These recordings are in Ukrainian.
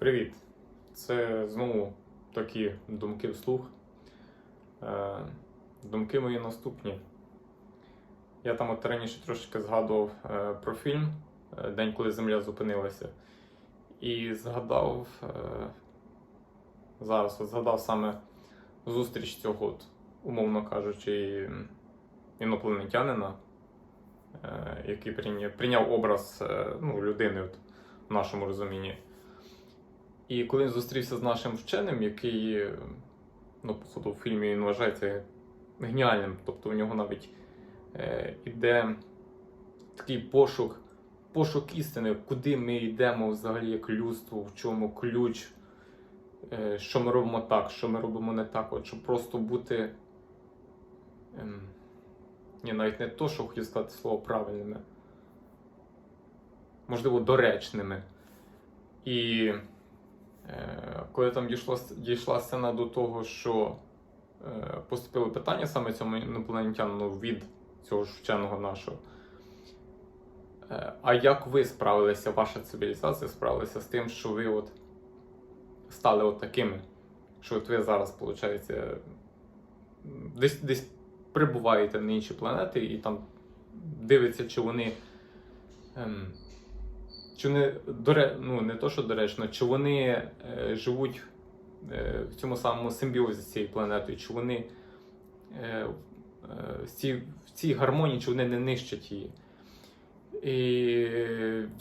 Привіт! Це знову такі думки вслух. Е, Думки мої наступні. Я там от раніше трошки згадував е, про фільм е, День, коли Земля зупинилася. І згадав зараз, от згадав саме зустріч цього, от, умовно кажучи, інопланетянина, який прийняв, образ ну, людини от, в нашому розумінні. І коли він зустрівся з нашим вченим, який, е, ну, походу, в фільмі він вважається геніальним, тобто у нього навіть е, іде такий пошук, пошук істини, куди ми йдемо взагалі як людство, в чому ключ, е, що ми робимо так, що ми робимо не так, от, щоб просто бути. Ем, ні, навіть не то, що хотів сказати слово правильними, можливо, доречними. І е, коли там дійшло, дійшла сцена до того, що е, поступили питання саме цьому інопланетянину від цього ж вченого нашого. Е, а як ви справилися, ваша цивілізація справилася з тим, що ви от стали от такими? Що от ви зараз, виходить, десь, десь прибуваєте на інші планети і там дивиться, чи вони. Ем, чи вони доре... ну, не то, що доречно, чи вони е, живуть е, в цьому самому симбіозі з цією планетою, чи вони е, е, в, цій, в цій гармонії, чи вони не нищать її. І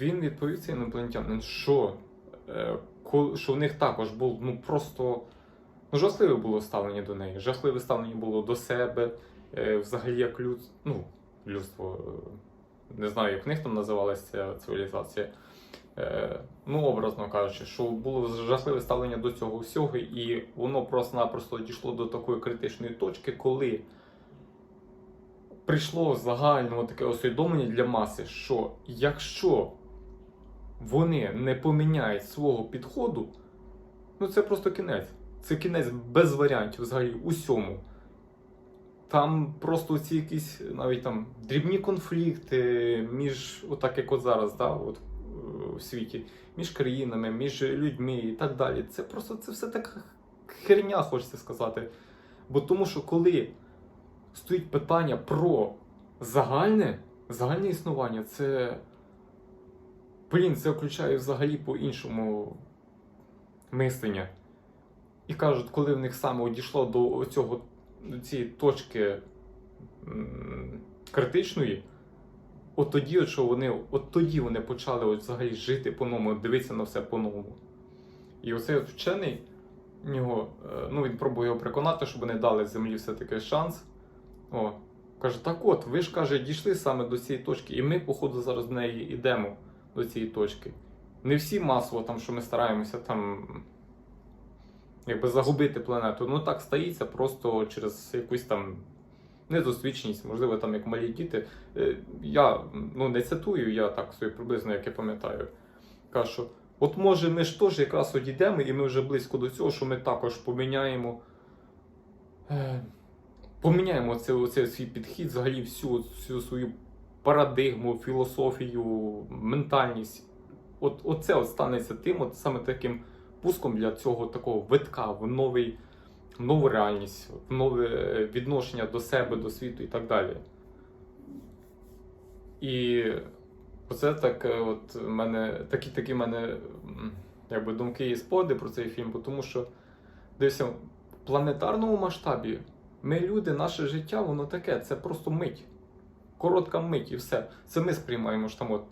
він відповів цей інопланетянин, що, е, що в них також було ну, просто ну, жахливе було ставлення до неї. Жахливе ставлення було до себе, е, взагалі як люд... ну, людство. Не знаю, як в них там називалася цивілізація. Е, ну, образно кажучи, що було жахливе ставлення до цього всього, і воно просто-напросто дійшло до такої критичної точки, коли прийшло загальне таке усвідомлення для маси, що якщо вони не поміняють свого підходу, ну це просто кінець. Це кінець без варіантів взагалі усьому. Там просто ці якісь навіть там дрібні конфлікти між, отак як от зараз, да, от, е, в світі, між країнами, між людьми і так далі. Це просто це все така херня, хочеться сказати. Бо тому що коли стоїть питання про загальне, загальне існування, це. Блін, це включає взагалі по-іншому мислення. І кажуть, коли в них саме от дійшло до цього цієї точки критичної, от тоді, що вони, от тоді вони почали от взагалі жити по-новому, дивитися на все по-новому. І оцей от вчений, нього, е, ну він пробує його переконати, щоб вони дали землі все-таки шанс. О, каже, так от, ви ж каже, дійшли саме до цієї точки, і ми, походу, зараз з неї йдемо до цієї точки. Не всі масово, там, що ми стараємося там якби загубити планету. Ну так стається просто через якусь там недосвідченість, можливо, там як малі діти. Е, Я ну, не цитую, я так собі приблизно, як я пам'ятаю. Кажу, от може ми ж теж якраз одійдемо, і ми вже близько до цього, що ми також поміняємо. е, Поміняємо оце, оце свій підхід, взагалі всю, всю свою парадигму, філософію, ментальність. От, Оце от станеться тим, от саме таким пуском для цього такого витка в новий, в нову реальність, в нове відношення до себе, до світу і так далі. І оце так, е, от мене такі такі мене якби, думки і споди про цей фільм, тому що дивися, в планетарному масштабі ми люди, наше життя, воно таке, це просто мить. Коротка мить і все. Це ми сприймаємо що там от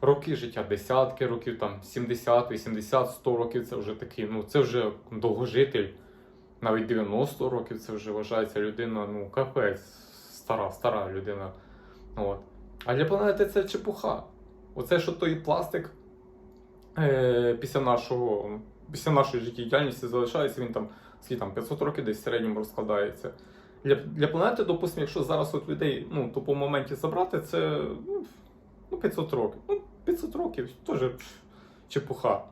роки життя, десятки років, там 70, 80, 100 років це вже такий, ну це вже довгожитель. Навіть 90 років це вже вважається людина, ну капець, стара, стара людина. От. А для планети це чепуха. Оце що той пластик е, після нашого, після нашої життєдіяльності залишається, він там скільки там 500 років десь в середньому розкладається. Для, для планети, допустимо, якщо зараз от людей ну, то по моменті забрати, це ну, ну 500 років. Ну, 500 років теж чепуха.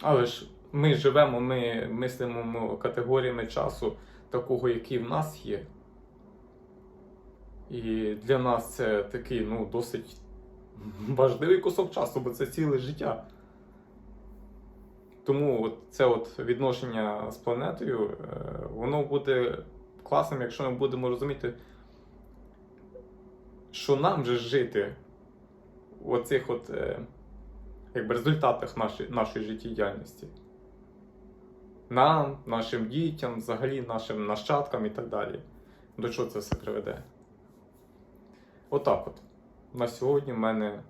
Але ж ми живемо, ми мислимо категоріями часу такого, який в нас є. І для нас це такий ну, досить важливий кусок часу, бо це ціле життя. Тому от це от відношення з планетою, е, воно буде класним, якщо ми будемо розуміти, що нам же жити в оцих от, е, якби, результатах нашої, нашої життєдіяльності. Нам, нашим дітям, взагалі нашим нащадкам і так далі. До чого це все приведе? Отак от. На сьогодні в мене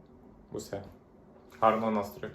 усе. Гарного настрою.